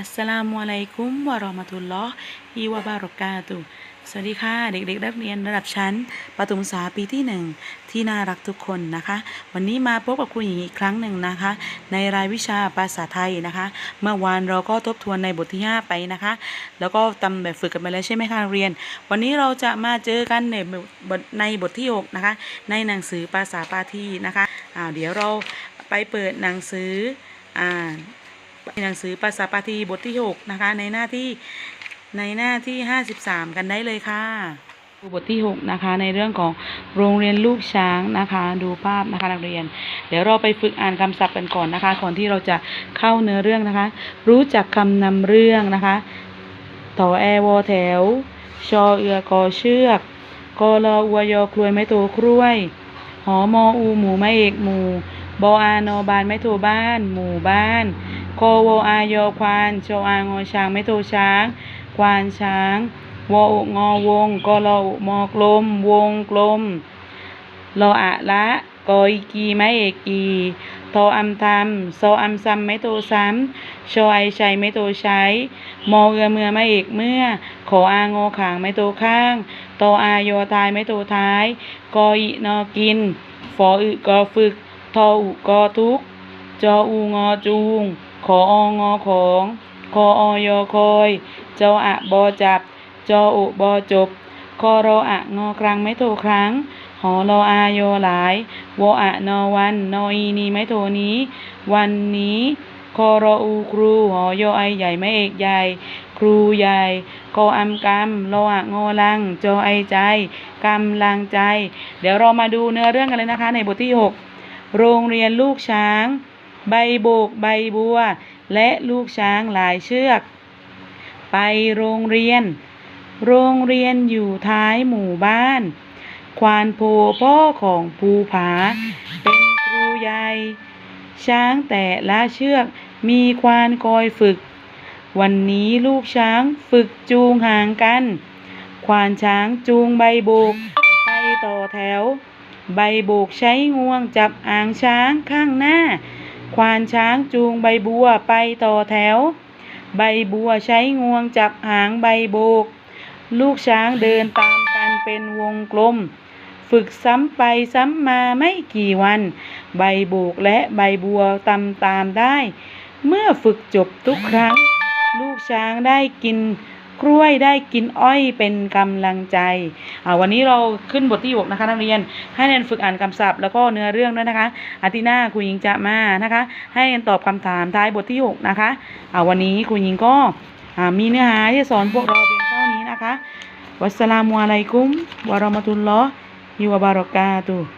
อัสสลามุอะลัยกุมวะราะมะตุลลอฮิวะบารอกาตุสวัสดีค่ะ เด็กๆนักเรียนระดับชั้นประถมศึกษาปีที่หนึ่งที่น่ารักทุกคนนะคะ วันนี้มาพบกับครูหญิงอีกครั้งหนึ่งนะคะ ในรายวิชาภาษาไทยนะคะ เมื่อวานเราก็ทบทวนในบทที่ 5 ไปนะคะ แล้วก็ทำแบบฝึกกันไปแล้วใช่ไหมคะเรียน วันนี้เราจะมาเจอกันในบทในบทที่ 6 นะคะ ในหนังสือภาษาปาทีนะคะอ่าเดี๋ยวเราไปเปิดหนังสืออ่า หนังสือภาษาปาทีบทที่ 6 นะคะ ในหน้าที่ในหน้าที่ 53 กันได้เลยค่ะดูบทที่ 6 นะคะ ในเรื่องของโรงเรียนลูกช้างนะคะ ดูภาพนะคะนักเรียน เดี๋ยวเราไปฝึกอ่านคำศัพท์กันก่อนนะคะ ก่อนที่เราจะเข้าเนื้อเรื่องนะคะ รู้จักคำนำเรื่องนะคะต่อแอวอแถว ชอเอือกอเชือกกอรออวยอครวยไม้โตครวยหอมออูหมูไม้เอกหมูบออานอบานไม้โทบ้าน หมู่บ้าน โควอายควานโชอางอช้างไม่โทช้าง ควานช้างวอุงอวงกอลออุมอกลม วงกลมรออะละกออีกีไม่เอกกีทออัมทำโซอัมซัมไม่โตซ้ำโชไอชัยไม่โตใช้มอเอือเมือไม่เอกเมื่อ ขออางอขางไม่โตข้าง โตออายอตายไม่โตท้ายกออีนอกินฟออึกอฝึก ทออุกอทุก จออูงอจูง ขอองอของคออยคอยจออะบอจับ จออุบอจบคอรออะงอครั้งไม่โทครั้ง หอรออายหลายวออะนอวันนออีนีไม่โทนี้ วันนี้คอรออูครูหอยอไอใหญ่ไม่เอกใหญ่ ครูใหญ่กออัมกำรออะงอลัง จอไอใจกำลังใจ เดี๋ยวเรามาดูเนื้อเรื่องกันเลยนะคะ ในบทที่ 6 โรงเรียนลูกช้าง ใบโบกใบบัว และลูกช้างหลายเชือก ไปโรงเรียน โรงเรียนอยู่ท้ายหมู่บ้าน ควานโพพ่อของภูผา เป็นครูใหญ่ ช้างแต่ละเชือกมีควานคอยฝึก วันนี้ลูกช้างฝึกจูงห่างกัน ควานช้างจูงใบโบก ไปต่อแถว ใบโบกใช้งวงจับอ่างช้างข้างหน้า ควานช้างจูงใบบัวไปต่อแถว ใบบัวใช้งวงจับหางใบโบก ลูกช้างเดินตามกันเป็นวงกลม ฝึกซ้ำไปซ้ำมาไม่กี่วัน ใบโบกและใบบัวตามตามได้ เมื่อฝึกจบทุกครั้ง ลูกช้างได้กิน กล้วยได้กินอ้อยเป็นกำลังใจอ่าวันนี้เราขึ้นบทที่หกนะคะนักเรียน ให้เรียนฝึกอ่านคำศัพท์แล้วก็เนื้อเรื่องด้วยนะคะอาทิตย์หน้าครูหญิงจะมานะคะ ให้เรียนตอบคำถามท้ายบทที่หกนะคะอ่าวันนี้ครูหญิงก็อ่ามีเนื้อหาที่สอนพวกเราเพียงเท่านี้นะคะวัสสลามุอะลัยกุมวะเราะมะตุลลอฮิวะบารอกาตุ